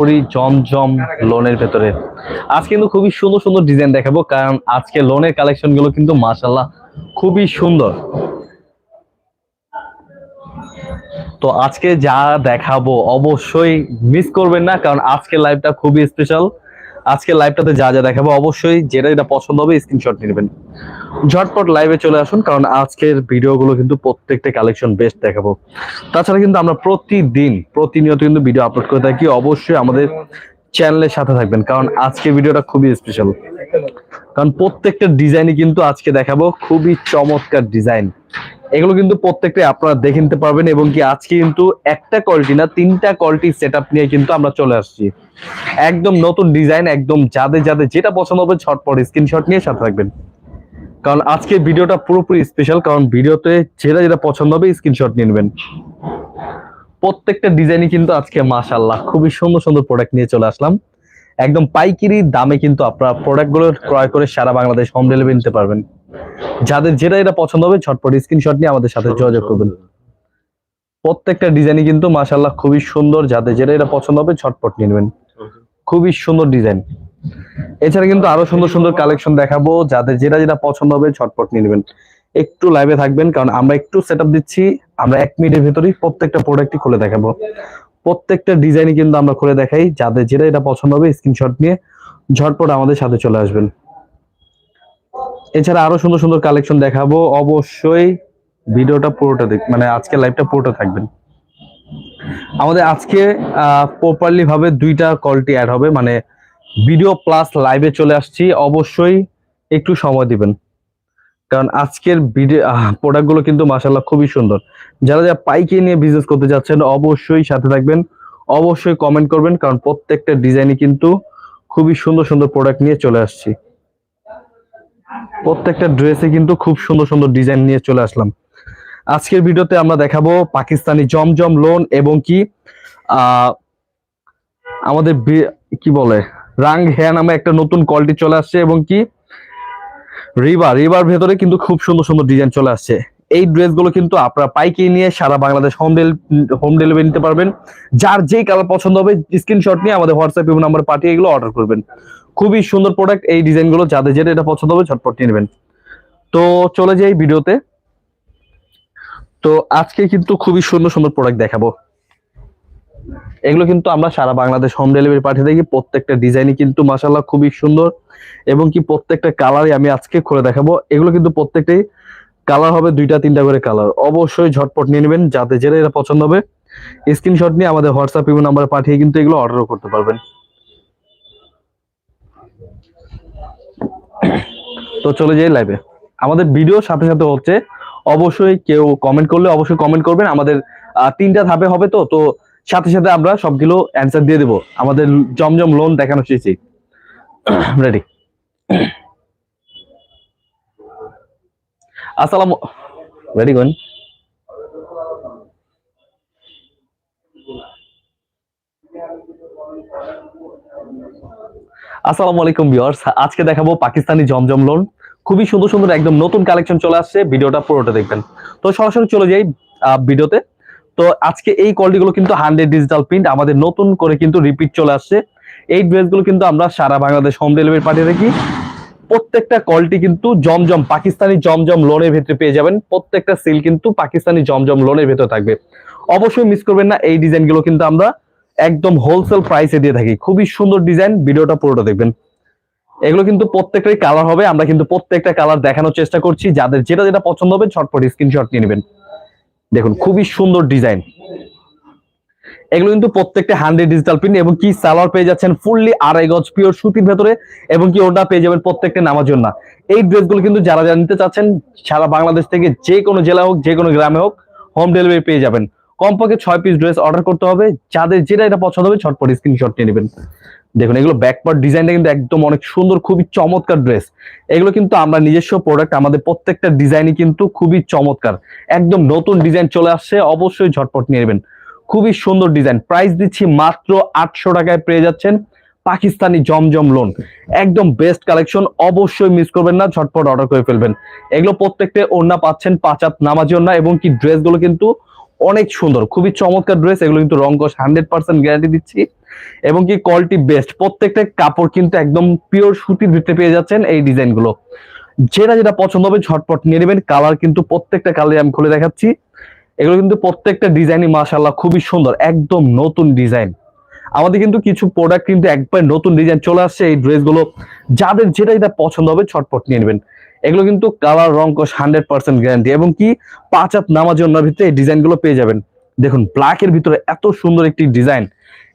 করি জমজম লোনের ভেতরে। আজ কিন্তু খুবই সুন্দর সুন্দর ডিজাইন দেখাবো, কারণ আজকে লোনের কালেকশনগুলো কিন্তু মাসাল্লাহ খুবই সুন্দর। তো আজকে যা দেখাবো অবশ্যই মিস করবেন না, কারণ আজকে লাইভটা খুবই স্পেশাল আজকে লাইভটাতে যা যা দেখাবো, অবশ্যই যেটা যেটা পছন্দ হবে স্ক্রিনশট নেবেন। ঝটপট লাইভে চলে আসুন, কারণ আজকের ভিডিওগুলো কিন্তু প্রত্যেকটা কালেকশন বেস্ট দেখাবো। তাছাড়া কিন্তু আমরা প্রতিদিন, প্রতিনিয়ত কিন্তু ভিডিও আপলোড করে থাকি। অবশ্যই আমাদের চ্যানেলের সাথে থাকবেন, কারণ আজকে ভিডিওটা খুবই স্পেশাল কারণ প্রত্যেকটা ডিজাইনই কিন্তু আজকে দেখাবো, খুবই চমৎকার ডিজাইন এগুলো কিন্তু প্রত্যেকটা আপনারা দেখে নিতে পারবেন এবং কি আজকে কিন্তু একটা কোয়ালিটি না, তিনটা কোয়ালিটি সেট নিয়ে কিন্তু আমরা চলে আসছি। একদম নতুন ডিজাইন একদম যাদের যাদের যেটা পছন্দ হবে ছটপট স্ক্রিনশট নিয়ে সাথে থাকবেন। কারণ আজকে ভিডিওটা পুরোপুরি স্পেশাল কারণ ভিডিওতে যেটা যেটা পছন্দ হবে স্ক্রিনশট নিয়ে নেবেন। প্রত্যেকটা ডিজাইনই কিন্তু আজকে মাশাল্লাহ খুবই সুন্দর সুন্দর প্রোডাক্ট নিয়ে চলে আসলাম। একদম পাইকারি দামে কিন্তু আপনারা প্রোডাক্টগুলো ক্রয় করে সারা বাংলাদেশ হোম ডেলিভারি নিতে পারবেন। যাদের যেটা এটা পছন্দ হবে ছটপট স্ক্রিনশট নিয়ে আমাদের সাথে যোগাযোগ করবেন। প্রত্যেকটা ডিজাইনই কিন্তু মাশাল্লাহ খুবই সুন্দর, যাদের যেটা এটা পছন্দ হবে ছটপট নেবেন। খুবই সুন্দর ডিজাইন এছাড়া কিন্তু আরও সুন্দর সুন্দর কালেকশন দেখাবো, যাদের যেটা যেটা পছন্দ হবে ছটপট নেবেন। একটু লাইভে থাকবেন, কারণ আমরা একটু সেট দিচ্ছি, আমরা এক মিনিটের ভেতরেই প্রত্যেকটা প্রোডাক্টই খুলে দেখাবো। প্রত্যেকটা ডিজাইনই কিন্তু আমরা খুলে দেখাই, যাদের যেটা এটা পছন্দ হবে স্ক্রিনশট নিয়ে ঝটপট আমাদের সাথে চলে আসবেন। এছাড়া আরও সুন্দর সুন্দর কালেকশন দেখাবো। অবশ্যই ভিডিওটা পুরোটা দেখ মানে আজকে লাইভটা পুরোটা থাকবেন। আমাদের আজকে প্রপারলি ভাবে দুইটা কলটি অ্যাড হবে। মানে ভিডিও প্লাস লাইভে চলে আসছি। অবশ্যই একটু সময় দিবেন। কারণ আজকের ভিডিও প্রোডাক্টগুলো কিন্তু মাসাল্লাহ খুবই সুন্দর। যারা যারা পাইকে নিয়ে বিজনেস করতে যাচ্ছেন, অবশ্যই সাথে থাকবেন। অবশ্যই কমেন্ট করবেন। কারণ প্রত্যেকটা ডিজাইনই কিন্তু খুবই সুন্দর সুন্দর প্রোডাক্ট নিয়ে চলে আসছি। প্রত্যেকটা ড্রেসে কিন্তু খুব সুন্দর সুন্দর ডিজাইন নিয়ে চলে আসলাম। আজকের ভিডিওতে আমরা দেখাবো পাকিস্তানি জমজম লোন এবং কি আমাদের কি বলে রাং হেয়া নামে একটা নতুন কলটি চলে আসছে এবং কি, রিভার রিবার ভেতরে কিন্তু খুব সুন্দর সুন্দর ডিজাইন চলে আসছে। এই ড্রেসগুলো কিন্তু আপনারা পাইকে নিয়ে সারা Bangladesh home del home delivery নিতে পারবেন। যার যেই কালার পছন্দ হবে স্ক্রিনশট নিয়ে আমাদের হোয়াটসঅ্যাপ এবং নাম্বার পাঠিয়ে এগুলো অর্ডার করবেন। খুবই সুন্দর প্রোডাক্ট এই ডিজাইনগুলো যাদের যেটা, এটা পছন্দ হবে, ঝটপট নিয়ে নেবেন। তো চলে যাই ভিডিওতে। তো আজকে কিন্তু খুবই সুন্দর সুন্দর প্রোডাক্ট দেখাবো। এগুলো কিন্তু আমরা সারা বাংলাদেশ হোম ডেলিভারি পাঠিয়ে থাকি প্রত্যেকটা ডিজাইনই কিন্তু মাসাল্লাহ খুবই সুন্দর এবং কি প্রত্যেকটা কালারই আমি আজকে করে দেখাবো। এগুলো কিন্তু প্রত্যেকটাই কালার হবে দুইটা, তিনটা করে কালার অবশ্যই ঝটপট নিয়ে নেবেন যাতে যেটা এটা পছন্দ হবে স্ক্রিনশট নিয়ে আমাদের হোয়াটসঅ্যাপ ইমেল নাম্বারে পাঠিয়ে কিন্তু এগুলো অর্ডার করতে পারবেন। তো চলে যাই লাইভে আমাদের ভিডিও সাথে সাথে হচ্ছে, অবশ্যই কেউ কমেন্ট করলে অবশ্যই কমেন্ট করবেন। আমাদের তিনটা ধাপে হবে তো তো সাথে সাথে আমরা সবগুলো অ্যান্সার দিয়ে দেবো। আমাদের জমজম লোন দেখানো শিখছি রেডি আসসালাম রেডি কোন আসসালামু আলাইকুম ভিউয়ার্স। আজকে দেখাবো পাকিস্তানি জমজম লোন। খুবই সুন্দর সুন্দর একদম নতুন কালেকশন চলে আসছে। ভিডিওটা পুরোটা দেখবেন। তো সরাসরি চলে যাই ভিডিওতে। তো আজকে এই কোয়ালিটিগুলো কিন্তু হান্ড্রেড ডিজিটাল প্রিন্ট। আমাদের নতুন করে কিন্তু রিপিট চলে আসছে। এই ড্রেসগুলো কিন্তু আমরা সারা বাংলাদেশ হোম ডেলিভারি পাঠিয়ে থাকি। প্রত্যেকটা কলটি কিন্তু জমজম, পাকিস্তানি জমজম লোনের ভেতরে পেয়ে যাবেন। প্রত্যেকটা সিল কিন্তু পাকিস্তানি জমজম লোনের ভেতরে থাকবে। অবশ্যই মিস করবেন না, এই ডিজাইনগুলো কিন্তু আমরা একদম হোলসেল প্রাইসে দিয়ে থাকি। খুবই সুন্দর ডিজাইন ভিডিওটা পুরোটা দেখবেন। এগুলো কিন্তু প্রত্যেকটাই কালার হবে, আমরা কিন্তু প্রত্যেকটা কালার দেখানোর চেষ্টা করছি। যাদের যেটা যেটা পছন্দ হবে ছটপট স্ক্রিনশট নিয়ে নেবেন। দেখুন, খুবই সুন্দর ডিজাইন এগুলো কিন্তু প্রত্যেকটা হান্ড্রেড ডিজিটাল প্রিন্ট এবং কি সালোয়ার পেয়ে যাচ্ছেন ফুললি আড়াই গজ পিওর সুতির ভেতরে এবং কি ওটা পেয়ে যাবেন প্রত্যেকটা নামার জন্য। এই ড্রেসগুলো কিন্তু যারা যারা নিতে চাচ্ছেন, সারা বাংলাদেশ থেকে যে কোনো জেলা হোক, যে কোনো গ্রামে হোক হোম ডেলিভারি পেয়ে যাবেন। কমপক্ষে ছয় পিস ড্রেস অর্ডার করতে হবে। যাদের যেটা এটা পছন্দ হবে ছটপট স্ক্রিনশট নিয়ে নেবেন। দেখুন, এগুলো ব্যাকপার্ট ডিজাইনটা কিন্তু একদম অনেক সুন্দর, খুবই চমৎকার ড্রেস এগুলো কিন্তু আমরা নিজস্ব প্রোডাক্ট আমাদের প্রত্যেকটা ডিজাইনই কিন্তু খুবই চমৎকার। একদম নতুন ডিজাইন চলে আসছে, অবশ্যই ঝটপট নিয়ে নেবেন। খুবই সুন্দর ডিজাইন। প্রাইস দিচ্ছি মাত্র আটশো টাকায় পেয়ে যাচ্ছেন পাকিস্তানি জমজম লোন। একদম বেস্ট কালেকশন, অবশ্যই মিস করবেন না, ঝটপট অর্ডার করে ফেলবেন। এগুলো প্রত্যেকটা ওড়না পাচ্ছেন, পাঁচাত নামাজি ওড়না, এবং কি ড্রেসগুলো কিন্তু অনেক সুন্দর, খুবই চমৎকার ড্রেস, এগুলো কিন্তু রঙ্কশ হান্ড্রেড পার্সেন্ট গ্যারান্টি দিচ্ছি। এবং কি কোয়ালিটি বেস্ট, প্রত্যেকটা কাপড় কিন্তু একদম পিওর সুতির ভিতরে পেয়ে যাচ্ছেন এই ডিজাইনগুলো। যেটা যেটা পছন্দ হবে, ঝটপট নিয়ে নেবেন। কালার কিন্তু প্রত্যেকটা কালার আমি খুলে দেখাচ্ছি। এগুলো কিন্তু প্রত্যেকটা ডিজাইনই মাশাল্লাহ খুবই সুন্দর, একদম নতুন ডিজাইন আমাদের কিন্তু কিছু প্রোডাক্ট কিন্তু একবার নতুন ডিজাইন চলে আসছে, এই ড্রেসগুলো যাদের যেটা যেটা পছন্দ হবে ছটপট নিয়ে নেবেন। এগুলো কিন্তু কালার রং কোশ হান্ড্রেড পার্সেন্ট গ্যারান্টি এবং কি পাঁচ হাত নামাজ জন্য ভিতরে এই ডিজাইনগুলো পেয়ে যাবেন। দেখুন ব্ল্যাকের ভিতরে এত সুন্দর একটি ডিজাইন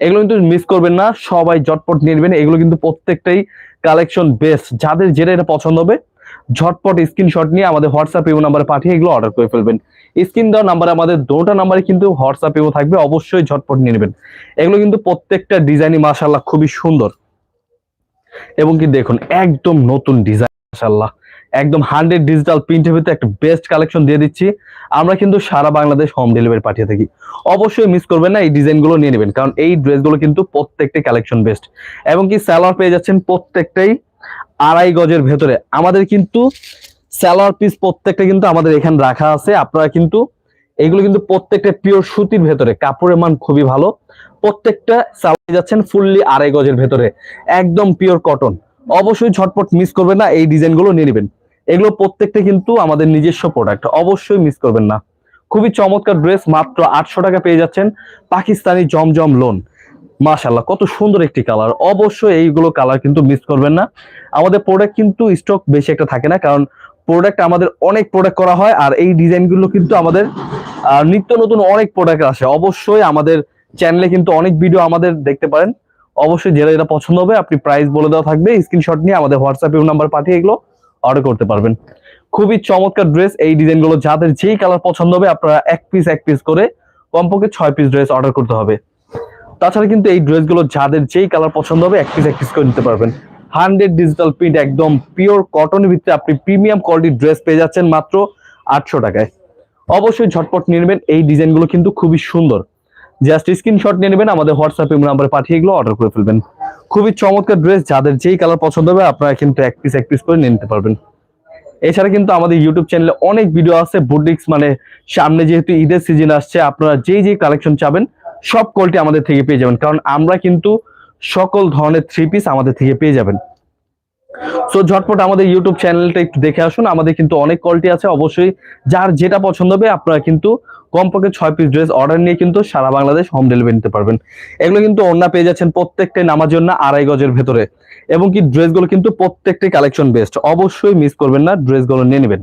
এগুলো কিন্তু মিস করবেন না, সবাই ঝটপট নিয়ে নেবেন। এগুলো কিন্তু প্রত্যেকটাই কালেকশন বেস্ট যাদের যেটা এটা পছন্দ হবে, ঝটপট স্ক্রিনশট নিয়ে আমাদের হোয়াটসঅ্যাপ ইমো নাম্বারে পাঠিয়ে এগুলো অর্ডার করে ফেলবেন। স্ক্রিন দেওয়ার নাম্বারে আমাদের দুটো নাম্বারে কিন্তু হোয়াটসঅ্যাপ ইমো থাকবে, অবশ্যই ঝটপট নিয়ে নেবেন। এগুলো কিন্তু প্রত্যেকটা ডিজাইনই মাশাল্লাহ খুবই সুন্দর। এবং কি দেখুন, একদম নতুন ডিজাইন মাশাল্লাহ একদম হান্ড্রেড ডিজিটাল প্রিন্টের ভিতরে একটা বেস্ট কালেকশন দিয়ে দিচ্ছি। আমরা কিন্তু সারা বাংলাদেশ হোম ডেলিভারি পাঠিয়ে থাকি। অবশ্যই মিস করবেন না এই ডিজাইনগুলো নিয়ে নেবেন, কারণ এই ড্রেসগুলো কিন্তু প্রত্যেকটাই কালেকশন বেস্ট এবং কি স্যালোয়ার পেয়ে যাচ্ছেন প্রত্যেকটাই আড়াই গজের ভেতরে। আমাদের কিন্তু স্যালোয়ার পিস প্রত্যেকটা কিন্তু আমাদের এখানে রাখা আছে। আপনারা কিন্তু এগুলো কিন্তু প্রত্যেকটা পিওর সুতির ভেতরে, কাপড়ের মান খুবই ভালো। প্রত্যেকটা সালোয়ার যাচ্ছেন ফুললি আড়াই গজের ভেতরে, একদম পিওর কটন অবশ্যই ঝটপট মিস করবেন না, এই ডিজাইনগুলো নিয়ে নেবেন। এগুলো প্রত্যেকটা কিন্তু আমাদের নিজস্ব প্রোডাক্ট অবশ্যই মিস করবেন না। খুবই চমৎকার ড্রেস মাত্র আটশো টাকা পেয়ে যাচ্ছেন পাকিস্তানি জমজম লোন মাশাল্লাহ কত সুন্দর একটি কালার অবশ্যই এইগুলো কালার কিন্তু মিস করবেন না। আমাদের প্রোডাক্ট কিন্তু স্টক বেশি একটা থাকে না, কারণ প্রোডাক্ট আমাদের অনেক প্রোডাক্ট করা হয়, আর এই ডিজাইনগুলো কিন্তু আমাদের নিত্য নতুন অনেক প্রোডাক্ট আসে। অবশ্যই আমাদের চ্যানেলে কিন্তু অনেক ভিডিও আমাদের দেখতে পারেন। অবশ্যই যেটা যেটা পছন্দ হবে, আপনি প্রাইস বলে দেওয়া থাকবে। স্ক্রিনশট নিয়ে আমাদের হোয়াটসঅ্যাপে নাম্বার পাঠিয়ে এগুলো অর্ডার করতে পারবেন। খুবই চমৎকার ড্রেস এই ডিজাইনগুলো যাদের যেই কালার পছন্দ হবে, আপনারা এক পিস এক পিস করে কমপক্ষে ছয় পিস ড্রেস অর্ডার করতে হবে। তাছাড়া কিন্তু এই ড্রেসগুলো যাদের যেই কালার পছন্দ হবে, এক পিস এক পিস করে নিতে পারবেন। হান্ড্রেড ডিজিটাল প্রিন্ট, একদম পিওর কটনের ভিতরে আপনি প্রিমিয়াম কোয়ালিটির ড্রেস পেয়ে যাচ্ছেন মাত্র আটশো টাকায়। অবশ্যই ঝটপট নিয়ে নেবেন, এই ডিজাইনগুলো কিন্তু খুবই সুন্দর। জাস্ট স্ক্রিনশট নিয়ে নেবেন, আমাদের হোয়াটসঅ্যাপ নাম্বারে পাঠিয়ে এগুলো অর্ডার করে ফেলবেন। খুবই চমৎকার ড্রেস যাদের যেই কালার পছন্দ হবে, আপনারা কিন্তু এক পিস এক পিস করে নিয়ে নিতে পারবেন। এছাড়া কিন্তু আমাদের ইউটিউব চ্যানেলে অনেক ভিডিও আছে বুটিক্স মানে সামনে যেহেতু ঈদের সিজন আসছে, আপনারা যেই যেই কালেকশন চাবেন, সব কোয়ালিটি আমাদের থেকে পেয়ে যাবেন। কারণ আমরা কিন্তু সকল ধরনের থ্রি পিস আমাদের থেকে পেয়ে যাবেন। সো ঝটপট আমাদের ইউটিউব চ্যানেলটা একটু দেখে আসুন। আমাদের কিন্তু অনেক কোয়ালিটি আছে। অবশ্যই যার যেটা পছন্দ হবে, আপনারা কিন্তু কমপক্ষে ছয় পিস ড্রেস অর্ডার নিয়ে কিন্তু সারা বাংলাদেশ হোম ডেলিভারি নিতে পারবেন। এগুলো কিন্তু অন্য পেয়ে যাচ্ছেন প্রত্যেকটাই নামার জন্য আড়াই গজের ভেতরে। এবং কি ড্রেসগুলো কিন্তু প্রত্যেকটাই কালেকশন বেস্ট অবশ্যই মিস করবেন না ড্রেসগুলো নিয়ে নেবেন।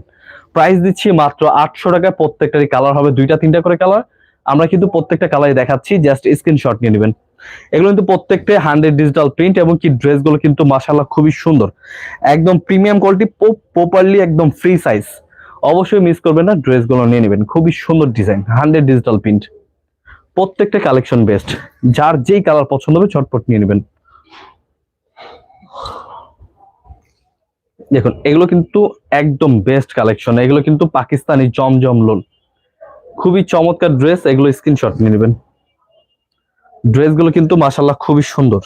প্রাইস দিচ্ছি মাত্র আটশো টাকায় প্রত্যেকটারই কালার হবে, দুইটা তিনটা করে কালার আমরা কিন্তু প্রত্যেকটা কালারই দেখাচ্ছি জাস্ট স্ক্রিনশট নিয়ে নেবেন। এগুলো কিন্তু প্রত্যেকটাই হান্ড্রেড ডিজিটাল প্রিন্ট এবং কি ড্রেসগুলো কিন্তু মাসাল্লাহ খুবই সুন্দর। একদম প্রিমিয়াম কোয়ালিটি প্রপারলি একদম ফ্রি সাইজ অবশ্যই মিস করবেন না ড্রেসগুলো নিয়ে নেবেন। খুবই সুন্দর ডিজাইন হান্ড্রেড ডিজিটাল প্রিন্ট প্রত্যেকটা কালেকশন বেস্ট যার যেই কালার পছন্দ হবে চটপট নিয়ে নেবেন। দেখুন, এগুলো কিন্তু একদম বেস্ট কালেকশন এগুলো কিন্তু পাকিস্তানি জমজম লোন খুবই চমৎকার ড্রেস এগুলো স্ক্রিনশট নিয়ে নেবেন। ড্রেসগুলো কিন্তু মাসাল্লাহ খুবই সুন্দর।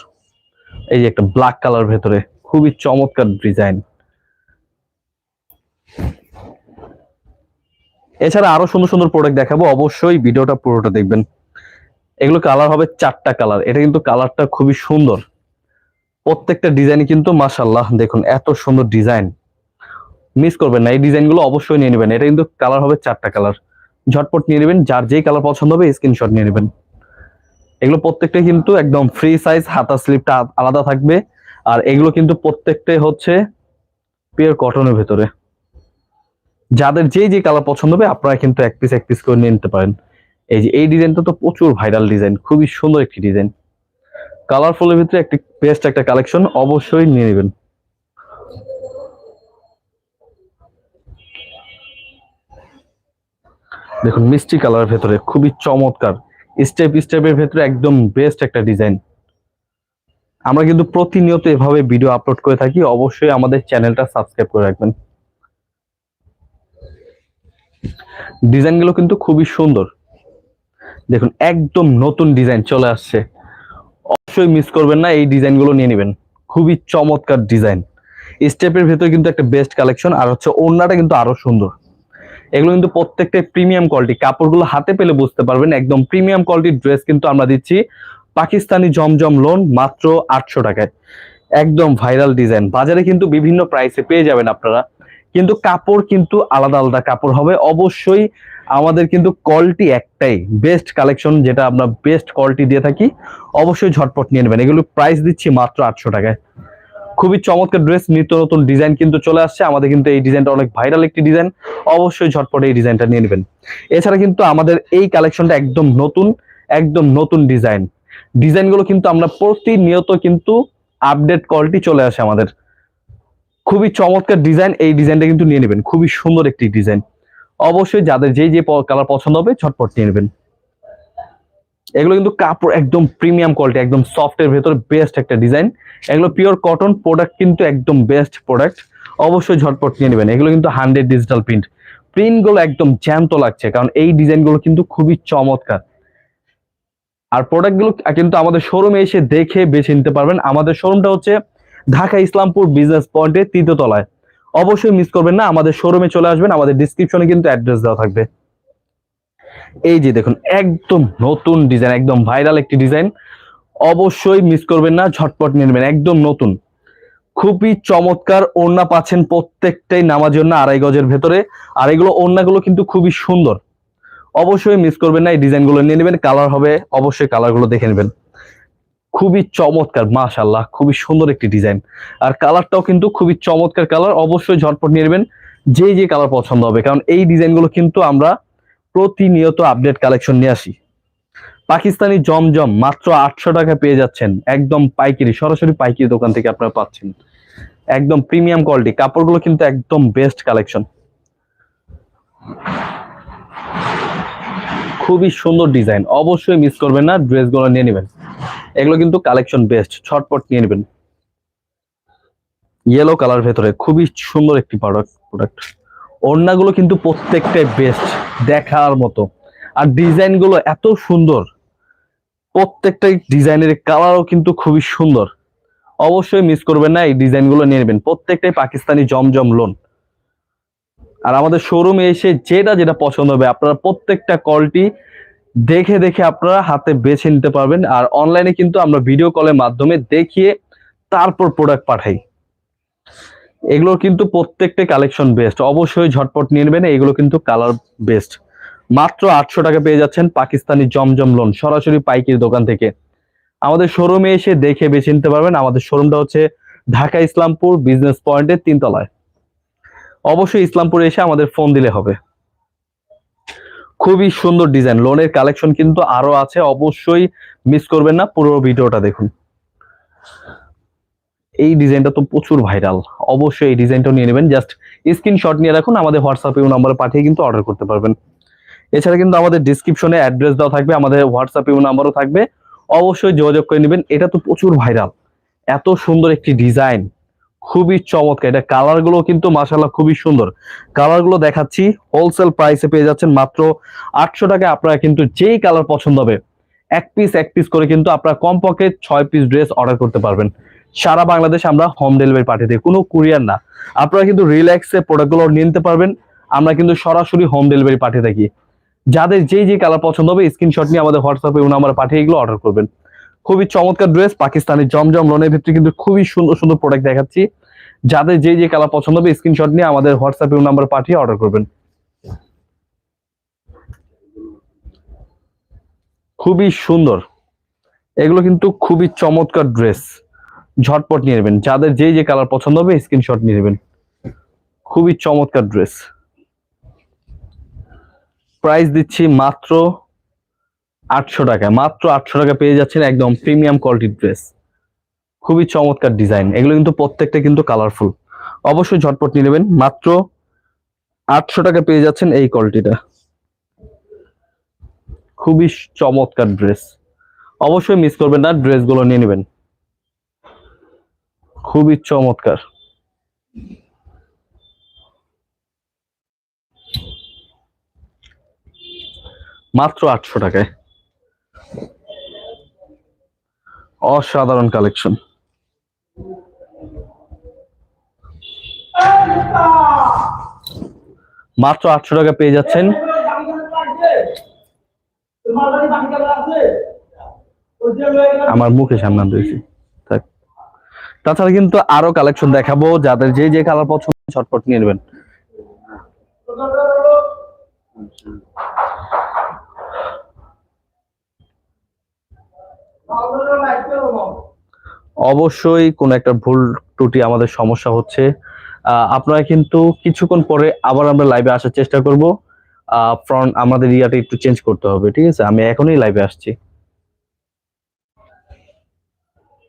এই যে একটা ব্ল্যাক কালার ভেতরে, খুবই চমৎকার ডিজাইন। এছাড়া আরও সুন্দর সুন্দর প্রোডাক্ট দেখাবো, অবশ্যই ভিডিওটা পুরোটা দেখবেন। এগুলো কালার হবে চারটা কালার এটা কিন্তু কালারটা খুবই সুন্দর। প্রত্যেকটা ডিজাইন কিন্তু মাসাল্লাহ দেখুন, এত সুন্দর ডিজাইন মিস করবেন না, এই ডিজাইনগুলো অবশ্যই নিয়ে নেবেন, এটা কিন্তু কালার হবে চারটা কালার ঝটপট নিয়ে নেবেন, যার যেই কালার পছন্দ হবে স্ক্রিনশট নিয়ে নেবেন। এগুলো প্রত্যেকটা কিন্তু একদম ফ্রি সাইজ হাতা স্লিপটা আলাদা থাকবে। আর এগুলো কিন্তু প্রত্যেকটাই হচ্ছে পিওর কটনের ভেতরে। যাদের যে যে কালার পছন্দ হবে, আপনারা কিন্তু এক পিস এক পিস করে নিয়ে নিতে পারেন। এই যে, এই ডিজাইনটা তো প্রচুর ভাইরাল ডিজাইন খুবই সুন্দর একটি ডিজাইন কালারফুলের ভিতরে একটি বেস্ট একটা কালেকশন অবশ্যই নিয়ে নেবেন। দেখুন, মিষ্টি কালারের ভেতরে খুবই চমৎকার স্টেপ স্টেপের ভেতরে একদম বেস্ট একটা ডিজাইন আমরা কিন্তু প্রতিনিয়ত এভাবে ভিডিও আপলোড করে থাকি, অবশ্যই আমাদের চ্যানেলটা সাবস্ক্রাইব করে রাখবেন। ডিজাইনগুলো কিন্তু খুবই সুন্দর। দেখুন, একদম নতুন ডিজাইন চলে আসছে। অবশ্যই মিস করবেন না, এই ডিজাইনগুলো নিয়ে নেবেন। খুবই চমৎকার ডিজাইন স্টেপের ভেতরে কিন্তু একটা বেস্ট কালেকশন আর হচ্ছে ওড়নাটা কিন্তু আরও সুন্দর। এগুলো কিন্তু প্রত্যেকটা প্রিমিয়াম কোয়ালিটি কাপড়গুলো হাতে পেলে বুঝতে পারবেন, একদম প্রিমিয়াম কোয়ালিটির ড্রেস কিন্তু আমরা দিচ্ছি পাকিস্তানি জমজম লোন মাত্র আটশো টাকায়। একদম ভাইরাল ডিজাইন বাজারে কিন্তু বিভিন্ন প্রাইসে পেয়ে যাবেন আপনারা। কিন্তু কাপড় কিন্তু আলাদা আলাদা কাপড় হবে। অবশ্যই আমাদের কিন্তু কোয়ালিটি একটাই। বেস্ট কালেকশন যেটা আমরা বেস্ট কোয়ালিটি দিয়ে থাকি, অবশ্যই ঝটপট নিয়ে নেবেন। এগুলো প্রাইস দিচ্ছি মাত্র আটশো টাকায়। খুবই চমৎকার ড্রেস নিত্য নতুন ডিজাইন কিন্তু চলে আসছে। আমাদের কিন্তু এই ডিজাইনটা অনেক ভাইরাল একটি ডিজাইন অবশ্যই ঝটপট এই ডিজাইনটা নিয়ে নেবেন। এছাড়া কিন্তু আমাদের এই কালেকশনটা একদম নতুন একদম নতুন ডিজাইন ডিজাইনগুলো কিন্তু আমরা প্রতিনিয়ত কিন্তু আপডেট কোয়ালিটি চলে আসে আমাদের। খুবই চমৎকার ডিজাইন এই ডিজাইনটা কিন্তু নিয়ে নেবেন। খুবই সুন্দর একটি ডিজাইন অবশ্যই যাদের যে যে কালার পছন্দ হবে, ঝটপট নিয়ে নেবেন। এগুলো কিন্তু কাপড় একদম প্রিমিয়াম কোয়ালিটি একদম সফট এর ভেতরে বেস্ট একটা ডিজাইন এগুলো পিওর কটন প্রোডাক্ট কিন্তু একদম বেস্ট প্রোডাক্ট অবশ্যই ঝটপট নিয়ে নেবেন। এগুলো কিন্তু হান্ড্রেড ডিজিটাল প্রিন্ট প্রিন্টগুলো একদম জ্যান্ত লাগছে, কারণ এই ডিজাইনগুলো কিন্তু খুবই চমৎকার। আর প্রোডাক্টগুলো কিন্তু আমাদের শোরুমে এসে দেখে বেছে নিতে পারবেন। আমাদের শোরুমটা হচ্ছে ঢাকা ইসলামপুর বিজনেস পয়েন্টের তৃতীয় তলায়। অবশ্যই মিস করবেন না। আমাদের শোরুমে চলে আসবেন। আমাদের ডিসক্রিপশনে কিন্তু অ্যাড্রেস দেওয়া থাকবে। এই যে দেখুন, একদম নতুন ডিজাইন একদম ভাইরাল একটি ডিজাইন অবশ্যই মিস করবেন না, ঝটপট নেবেন, একদম নতুন। খুবই চমৎকার, ওড়না পাচ্ছেন প্রত্যেকটাই নামার জন্য আড়াই গজের ভেতরে। আর এগুলো ওড়নাগুলো কিন্তু খুবই সুন্দর। অবশ্যই মিস করবেন না, এই ডিজাইনগুলো নিয়ে নেবেন কালার হবে, অবশ্যই কালারগুলো দেখে নেবেন। খুবই চমৎকার মাশাল্লাহ খুবই সুন্দর একটি ডিজাইন আর কালারটাও কিন্তু খুবই চমৎকার কালার অবশ্যই ঝটপট নিয়ে নেবেন যে যে কালার পছন্দ হবে। কারণ এই ডিজাইনগুলো কিন্তু আমরা প্রতিনিয়ত আপডেট কালেকশন নিয়ে আসি। পাকিস্তানি জমজম মাত্র আটশো টাকা পেয়ে যাচ্ছেন একদম পাইকারি, সরাসরি পাইকারি দোকান থেকে আপনারা পাচ্ছেন। একদম প্রিমিয়াম কোয়ালিটি কাপড়গুলো কিন্তু একদম বেস্ট কালেকশন খুবই সুন্দর ডিজাইন অবশ্যই মিস করবেন না, ড্রেসগুলো নিয়ে নেবেন। এগুলো কিন্তু কালেকশন বেস্ট ছটপট নিয়ে নেবেন। ইয়েলো কালার ভেতরে খুবই সুন্দর একটি প্রোডাক্ট প্রোডাক্ট ওড়নাগুলো কিন্তু প্রত্যেকটাই বেস্ট দেখার মতো। আর ডিজাইনগুলো এত সুন্দর প্রত্যেকটা ডিজাইনের কালারও কিন্তু খুবই সুন্দর। অবশ্যই মিস করবেন না, এই ডিজাইনগুলো নিয়ে নেবেন। প্রত্যেকটাই পাকিস্তানি জমজম লোন আর আমাদের শোরুমে এসে যেটা যেটা পছন্দ হবে, আপনারা প্রত্যেকটা কলটি দেখে দেখে আপনারা হাতে বেছে নিতে পারবেন। আর অনলাইনে কিন্তু আমরা ভিডিও কলের মাধ্যমে দেখিয়ে তারপর প্রোডাক্ট পাঠাই। এগুলোর কিন্তু প্রত্যেকটা কালেকশন বেস্ট অবশ্যই ঝটপট নিয়ে নেবেন, এগুলো কিন্তু কালার বেস্ট মাত্র আটশো টাকা পেয়ে যাচ্ছেন পাকিস্তানি জমজম লোন সরাসরি পাইকির দোকান থেকে। আমাদের শোরুমে এসে দেখে বেছে নিতে পারবেন। আমাদের শোরুমটা হচ্ছে ঢাকা ইসলামপুর বিজনেস পয়েন্টের তিনতলায়। অবশ্যই ইসলামপুরে এসে আমাদের ফোন দিলে হবে। খুবই সুন্দর ডিজাইন লোনের কালেকশন কিন্তু আরও আছে, অবশ্যই মিস করবেন না। পুরো ভিডিওটা দেখুন। এই ডিজাইনটা তো প্রচুর ভাইরাল অবশ্যই এই ডিজাইনটা নিয়ে নেবেন। জাস্ট স্ক্রিনশট নিয়ে রাখুন, আমাদের হোয়াটসঅ্যাপে নাম্বারে পাঠিয়ে কিন্তু অর্ডার করতে পারবেন। এছাড়া কিন্তু আমাদের ডিসক্রিপশনে অ্যাড্রেস দেওয়া থাকবে, আমাদের হোয়াটসঅ্যাপে নাম্বারও থাকবে। অবশ্যই যোগাযোগ করে নেবেন, এটা তো প্রচুর ভাইরাল এত সুন্দর একটি ডিজাইন খুবই চমৎকার। এটা কালারগুলো কিন্তু মাসাল্লাহ খুবই সুন্দর। কালারগুলো দেখাচ্ছি হোলসেল প্রাইসে পেয়ে যাচ্ছেন মাত্র আটশো টাকায়। আপনারা কিন্তু যেই কালার পছন্দ হবে, এক পিস এক পিস করে কিন্তু আপনারা কমপক্ষে ছয় পিস ড্রেস অর্ডার করতে পারবেন। সারা বাংলাদেশ আমরা হোম ডেলিভারি পাঠিয়ে দিই। কোনো কুরিয়ার না। আপনারা কিন্তু রিল্যাক্সে প্রোডাক্টগুলো নিতে পারবেন। আমরা কিন্তু সরাসরি হোম ডেলিভারি পাঠিয়ে থাকি। যাদের যেই যে কালার পছন্দ হবে স্ক্রিনশট নিয়ে আমাদের হোয়াটসঅ্যাপে নাম্বার পাঠিয়ে এগুলো অর্ডার করবেন। খুবই চমৎকার ড্রেস পাকিস্তানি জমজম লোনের ভিতরে কিন্তু খুবই সুন্দর সুন্দর প্রোডাক্ট দেখাচ্ছি। যাদের যে যে কালার পছন্দ হবে স্ক্রিনশট নিয়ে আমাদের হোয়াটসঅ্যাপে নাম্বার পাঠিয়ে অর্ডার করবেন। খুবই সুন্দর। এগুলো কিন্তু খুবই চমৎকার ড্রেস ঝটপট নিয়ে নেবেন। যাদের যে যে কালার পছন্দ হবে স্ক্রিনশট নিয়ে নেবেন। খুবই চমৎকার ড্রেস প্রাইস দিচ্ছি মাত্র আটশো টাকা। মাত্র আটশো টাকা পেয়ে যাচ্ছেন একদম প্রিমিয়াম কোয়ালিটির ড্রেস খুবই চমৎকার ডিজাইন এগুলো কিন্তু প্রত্যেকটা কিন্তু কালারফুল অবশ্যই ঝটপট নিয়ে নেবেন। মাত্র আটশো টাকা পেয়ে যাচ্ছেন এই কোয়ালিটিটা খুবই চমৎকার ড্রেস অবশ্যই মিস করবেন না ড্রেসগুলো নিয়ে নেবেন। খুবই চমৎকার। মাত্র আটশো টাকায়। অসাধারণ কালেকশন মাত্র আটশো টাকা পেয়ে যাচ্ছেন। আমার মুখে সামনে দিয়েছি। তাছাড়া কিন্তু আরও কালেকশন দেখাবো, যাদের যে যে কালার পছন্দ ছটপট নিয়ে নেবেন। অবশ্যই কোন একটা ভুল ত্রুটি, আমাদের সমস্যা হচ্ছে। আপনারা কিন্তু কিছুক্ষণ পরে আবার আমরা লাইভে আসার চেষ্টা করব। ফ্রন্ট আমাদের ইয়াটা একটু চেঞ্জ করতে হবে, ঠিক আছে? আমি এখনই লাইভে আসছি।